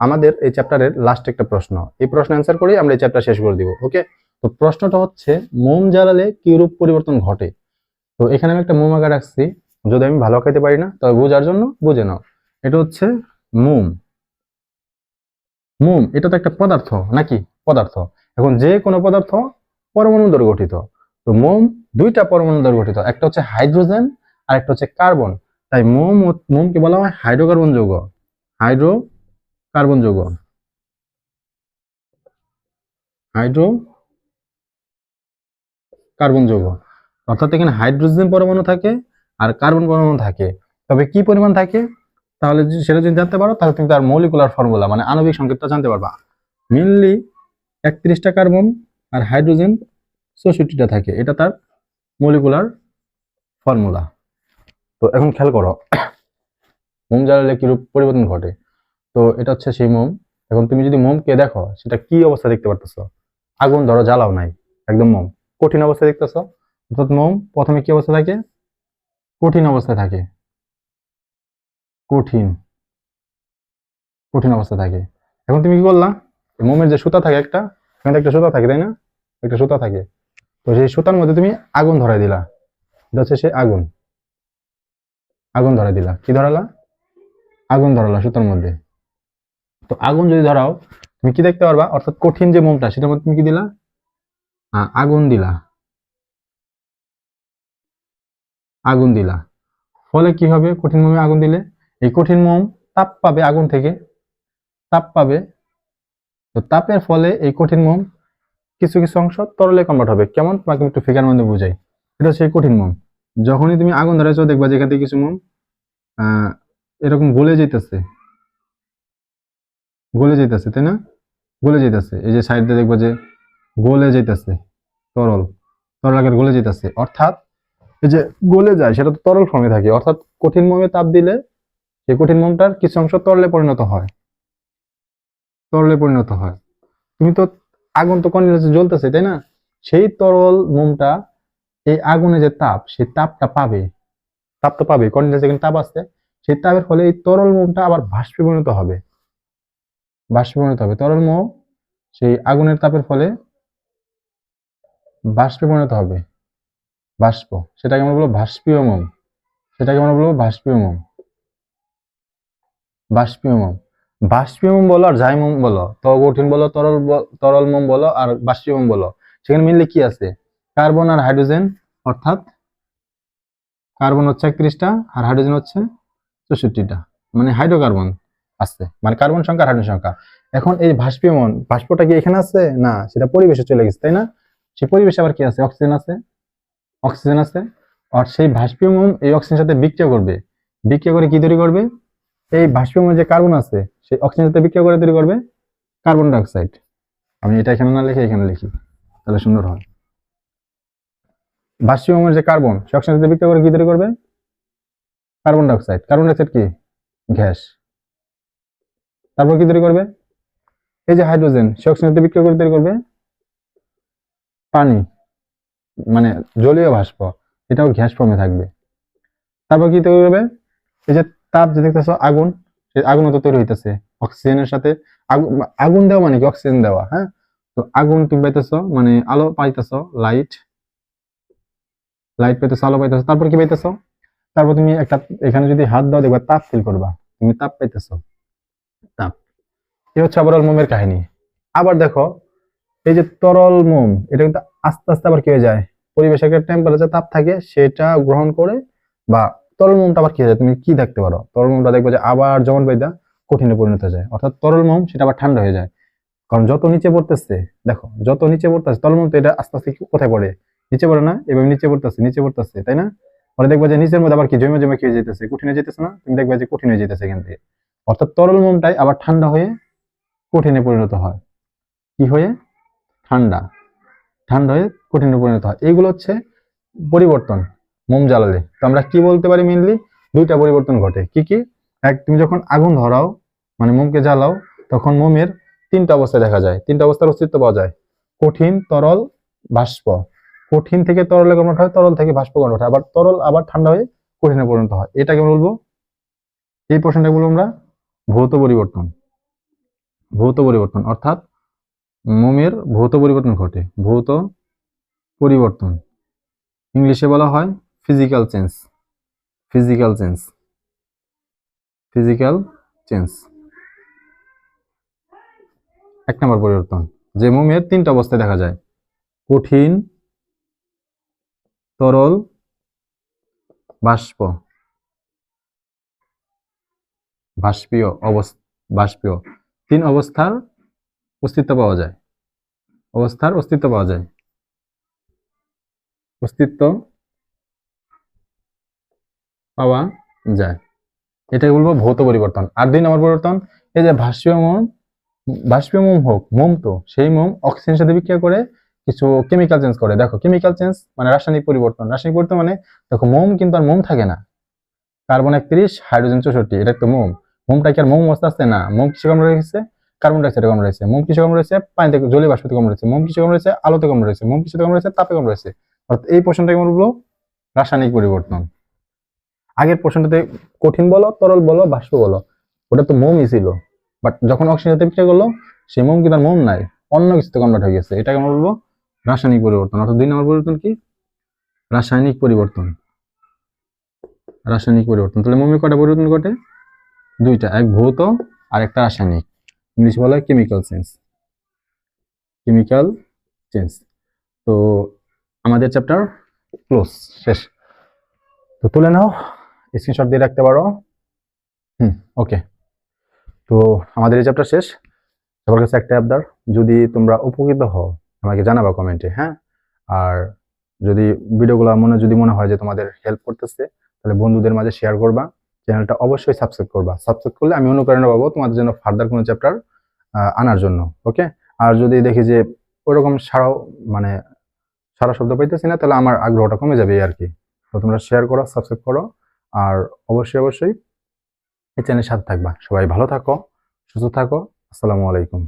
আমাদের এই চ্যাপ্টারের লাস্ট একটা প্রশ্ন। এই প্রশ্ন অ্যান্সার করেই আমরা এই চ্যাপ্টার শেষ করে দিব ওকে তো প্রশ্নটা হচ্ছে, মোম জ্বালালে কি রূপ পরিবর্তন ঘটে? তো এখানে আমি একটা মোম আঁকা রাখছি যদি আমি ভালো খাইতে পারি না তবে বোঝার জন্য বুঝে নাও। এটা হচ্ছে মোম। মোম, এটা তো একটা পদার্থ, নাকি? পদার্থ। এখন যে কোনো পদার্থ পরমাণু দ্বারা গঠিত। তো মোম, দুইটা পরমাণু দ্বারা গঠিত। একটা হচ্ছে হাইড্রোজেন আর একটা হচ্ছে কার্বন। তাই মোম মোমকে বলা হয় হাইড্রোকার্বন যৌগ। হাইড্রো কার্বন যৌগ হাইড্রো কার্বন যৌগ অর্থাৎ এখানে হাইড্রোজেন পরমাণু থাকে আর কার্বন পরমাণু থাকে। তবে কি পরিমাণ থাকে? তাহলে সেটা যদি জানতে পারো, তাহলে তুমি তার মৌলিকুলার ফর্মুলা মানে আণবিক সংকেতটা জানতে পারবা। মেনলি একত্রিশটা কার্বন আর হাইড্রোজেন চৌষট্টিটা থাকে। এটা তার মলিকুলার ফর্মুলা তো এখন খেয়াল করো মোম জ্বালালে কিরূপ পরিবর্তন ঘটে? তো এটা হচ্ছে সেই মোম। এখন তুমি যদি মোমকে দেখো, সেটা কি অবস্থা দেখতে পারতেছো? আগুন ধরো জ্বালাও নাই, একদম মোম। কঠিন অবস্থা দেখতেছো? অর্থাৎ মোম প্রথমে কি অবস্থা থাকে? কঠিন অবস্থায় থাকে। কঠিন। কঠিন অবস্থা থাকে। এখন তুমি কি করলা? মোমের যে সুতা থাকে একটা, এখানে একটা সুতা থাকে, তাই না? একটা সুতা থাকে। তো সেই সুতার মধ্যে তুমি আগুন ধরাই দিলা। এটা হচ্ছে সে আগুন। আগুন ধরাই দিলা। কি ধরালা? আগুন ধরালা সুতার মধ্যে। তো আগুন যদি ধরাও, তুমি কি দেখতে পারবা? অর্থাৎ কঠিন যে মোমটা, সেটার মধ্যে তুমি কি দিলা? আ- আগুন দিলা। আগুন দিলা। ফলে কি হবে? কঠিন মোমে আগুন দিলে? এই কঠিন মোম তাপ পাবে আগুন থেকে। তাপ পাবে। তো তাপের ফলে এই কঠিন মোম কিছু কিছু অংশ তরলে কনভার্ট হবে। কেমন? তোমাকে একটু ফিগার মধ্যে বুঝাই। এটা হচ্ছে কঠিন মোম। যখনই তুমি আগুন ধরাইছো দেখবা যে এখান থেকে কিছু মোম এরকম গলে যেতেছে। গলে যেতেছে তাই না? গলে যেতেছে এই যে সাইডে দেখব যে গলে যেতেছে তরল। তরল আকারে গলে যেতেছে অর্থাৎ এই যে গলে যায়, সেটা তো তরল ফর্মে থাকে। অর্থাৎ কঠিন মোমে তাপ দিলে সেই কঠিন মোমটার কিছু অংশ তরলে পরিণত হয়। তরলে পরিণত হয়। তুমি তো আগুন তো কন্টিনিউসলি জ্বলতেছে, তাই না? সেই তরল মোমটা, এই আগুনে যে তাপ, সেই তাপটা পাবে। তাপ তো পাবে কন্টিনিউসলি তাপ আসছে সেই তাপের ফলে এই তরল মোমটা আবার বাষ্পে পরিণত হবে। বাষ্পে হবে। তরল মোম সেই আগুনের তাপের ফলে বাষ্পে হবে। বাষ্প, সেটাকে আমরা বলব বাষ্পীয় মোম। সেটাকে আমরা বলব বাষ্পীয় মোম। বাষ্পীয় মোম। বলো আর যাই মোম বলো। তো কঠিন বলো, তরল তরল মোম বলো আর বাষ্পীয় মোম বলো। সেখানে মিললে কি আছে? কার্বন আর হাইড্রোজেন, অর্থাৎ কার্বন হচ্ছে একত্রিশটা আর হাইড্রোজেন হচ্ছে চৌষট্টিটা। মানে হাইড্রোকার্বন। আছে মানে কার্বন সংখ্যা, হাইড্রোজেন সংখ্যা। এখন এই বাষ্পীয়মন বাষ্পটা কি এখানে আছে? না, সেটা পরিবেশে চলে গেছে, তাই না? সেই পরিবেশে আবার কি আছে? অক্সিজেন আছে? অক্সিজেন আছে। আর সেই বাষ্পীয়মন এই অক্সিজেনের সাথে বিক্রিয়া করবে। বিক্রিয়া করে কি তৈরি করবে? এই বাষ্পীয়মন যে কার্বন আছে, সেই অক্সিজেনের সাথে বিক্রিয়া করে তৈরি করবে কার্বন ডাইঅক্সাইড। আমি এটা এখানে না লিখে এখানে লিখি, তাহলে সুন্দর হয়। বাষ্পীয়মনের যে কার্বন সে অক্সিজেনের সাথে বিক্রিয়া করে কি তৈরি করবে? Carbon dioxide. কার্বন ডাইঅক্সাইড কি? গ্যাস। তারপর কি তৈরি করবে? এই যে হাইড্রোজেন সে অক্সিজেনের সাথে বিক্রিয়া করে তৈরি করবে। পানি মানে জলীয় বাষ্প, এটাও গ্যাস ফর্মে থাকবে। তারপর কি তৈরি করবে? এই যে তাপ যে দেখতেছো, আগুন, সেই আগুনও তো তৈরি হইতেছে। অক্সিজেনের সাথে আগুন আগুন দেওয়া মানে কি? অক্সিজেন দেওয়া হ্যাঁ? তো আগুন তুমি পাইতেছো মানে আলো পাইতেছো, লাইট। লাইট পাইতেছো, আলো পাইতেছো। তারপর কি পাইতেছো? তারপর তুমি একটা, এখানে যদি হাত দাও, দেখবা তাপ ফিল করবা। তুমি তাপ পাইতেছো। এই হচ্ছে আবার মোমের কাহিনী। আবার দেখো, এই যে তরল মোম, এটা কিন্তু আস্তে আস্তে আবার কি হয়ে যায়? পরিবেশে একটা টেম্পারেচার তাপ থাকে, সেটা গ্রহণ করে বা তরল মোমটা আবার কি হয়ে যায়? তুমি কি দেখতে পারো? তরল মোমটা দেখবে যে আবার যখন বাইদা কঠিনে পরিণত হয়ে যায়। অর্থাৎ তরল মোম, সেটা আবার ঠান্ডা হয়ে যায়। কারণ যত নিচে পড়তেছে, দেখো, যত নিচে পড়তেছে, তরল মোম তো এটা আস্তে আস্তে কোথায় পড়ে? নিচে পড়ে না, এভাবে নিচে পড়তেছে নিচে পড়তেছে, তাই না? পরে দেখবে যে নিচের মধ্যে আবার কি জমে জমে হয়ে যেতেছে? কঠিনে যেতেছে না? তুমি দেখবে যে কঠিন হয়ে যেতেছে এখান থেকে। অর্থাৎ তরল মোমটাই আবার ঠান্ডা হয়ে কঠিনে পরিণত হয়। কি হয়ে? ঠান্ডা। ঠান্ডা হয়ে কঠিনে পরিণত হয়। এইগুলো হচ্ছে পরিবর্তন, মোম জ্বালালে। তো আমরা কি বলতে পারি মেনলি দুইটা পরিবর্তন ঘটে। কি কি? এক, তুমি যখন আগুন ধরাও মানে মোমকে জ্বালাও, তখন মোমের তিনটা অবস্থা দেখা যায়। তিনটা অবস্থার অস্তিত্ব পাওয়া যায়। কঠিন, তরল, বাষ্প। কঠিন থেকে তরলে কনভার্ট হয় তরল থেকে বাষ্প কনভার্ট হয় আবার তরল, আবার ঠান্ডা হয়ে কঠিনে পরিণত হয়। এটাকে বলব, এই প্রশ্নটা বলব আমরা ভৌত পরিবর্তন। ভৌত পরিবর্তন, অর্থাৎ মোমের ভৌত পরিবর্তন ঘটে। ভৌত পরিবর্তন। ইংলিশে বলা হয় physical change physical change physical change এক নম্বর পরিবর্তন, যে মোমের তিনটা অবস্থায় দেখা যায়। কঠিন, তরল, বাষ্প। বাষ্পীয় অবস্থা, বাষ্পীয়। তিন অবস্থার অস্তিত্ব পাওয়া যায়। অবস্থার অস্তিত্ব পাওয়া যায়। অস্তিত্ব পাওয়া যায়। এটাকে বলব ভৌত পরিবর্তন। আর দুই নম্বর পরিবর্তন, এই যে ভাষ্যীয় মোম বাষ্পীয় মোম হোক, মোম তো, সেই মোম অক্সিজেনের সাথে বিক্রিয়া করে কিছু কেমিক্যাল চেঞ্জ করে। দেখো কেমিক্যাল চেঞ্জ মানে রাসায়নিক পরিবর্তন। রাসায়নিক পরিবর্তন মানে দেখো মোম কিন্তু আর মোম থাকে না। কার্বন একত্রিশ হাইড্রোজেন চৌষট্টি, এটা তো মোম। মোমটা কি আর মোম অবস্থা আছে না? মোম কিসে কম রয়েছে কার্বন ডাইঅক্সাইডে কম রয়েছে মোম কিসে কম রয়েছে পানিতে জলীয় বাষ্পতে কম রয়েছে মোম কিসে কম রয়েছে আলোতে কম রয়েছে মোম কিসে কম রয়েছে তাপে কম রয়েছে অর্থাৎ এই পোর্শনটাকে আমরা বলব রাসায়নিক পরিবর্তন। আগের পোর্শনটাতে কঠিন বলো, তরল বলো, বাষ্প বলো। ওটা তো মোমই ছিল। বাট যখন অক্সিজেন বিক্রিয়া করল, সেই মোম কিন্তু মোম নাই। অন্য কিছুতে কনভার্ট হয়ে গেছে। এটাকে আমরা বলব রাসায়নিক পরিবর্তন। অর্থাৎ দুই নম্বর পরিবর্তন কি? রাসায়নিক পরিবর্তন। রাসায়নিক পরিবর্তন। তাহলে মোমে কটা পরিবর্তন ঘটে? দুইটা, এক ভৌত আর একটা রাসায়নিক। ইংলিশ বলা কেমিক্যাল চেঞ্জ কেমিক্যাল চেঞ্জ তো আমাদের চ্যাপ্টার ক্লোজ শেষ। তো তুলে নাও স্ক্রিনশট দিয়ে রাখতে পারো। হুম ওকে তো আমাদের এই চ্যাপ্টার শেষ। সবার কাছে একটা আবদার, যদি তোমরা উপকৃত হও, আমাকে জানাবা কমেন্টে হ্যাঁ? আর যদি ভিডিওগুলো মনে, যদি মনে হয় যে তোমাদের হেল্প করতেছে, তাহলে বন্ধুদের মাঝে শেয়ার করবা। চ্যানেলটা অবশ্যই সাবস্ক্রাইব করবা। সাবস্ক্রাইব করলে আমি অনুপ্রেরণা পাবো তোমাদের জন্য ফার্দার কোনো চ্যাপ্টার আনার জন্য ওকে আর যদি দেখি যে ওরকম সারাও মানে সারা শব্দ পাইতেছি না, তাহলে আমার আগ্রহটা কমে যাবে আর কি তো তোমরা শেয়ার করো সাবস্ক্রাইব করো, আর অবশ্যই অবশ্যই এই চ্যানেলের সাথে থাকবা। সবাই ভালো থাকো, সুস্থ থাকো, আসসালামু আলাইকুম।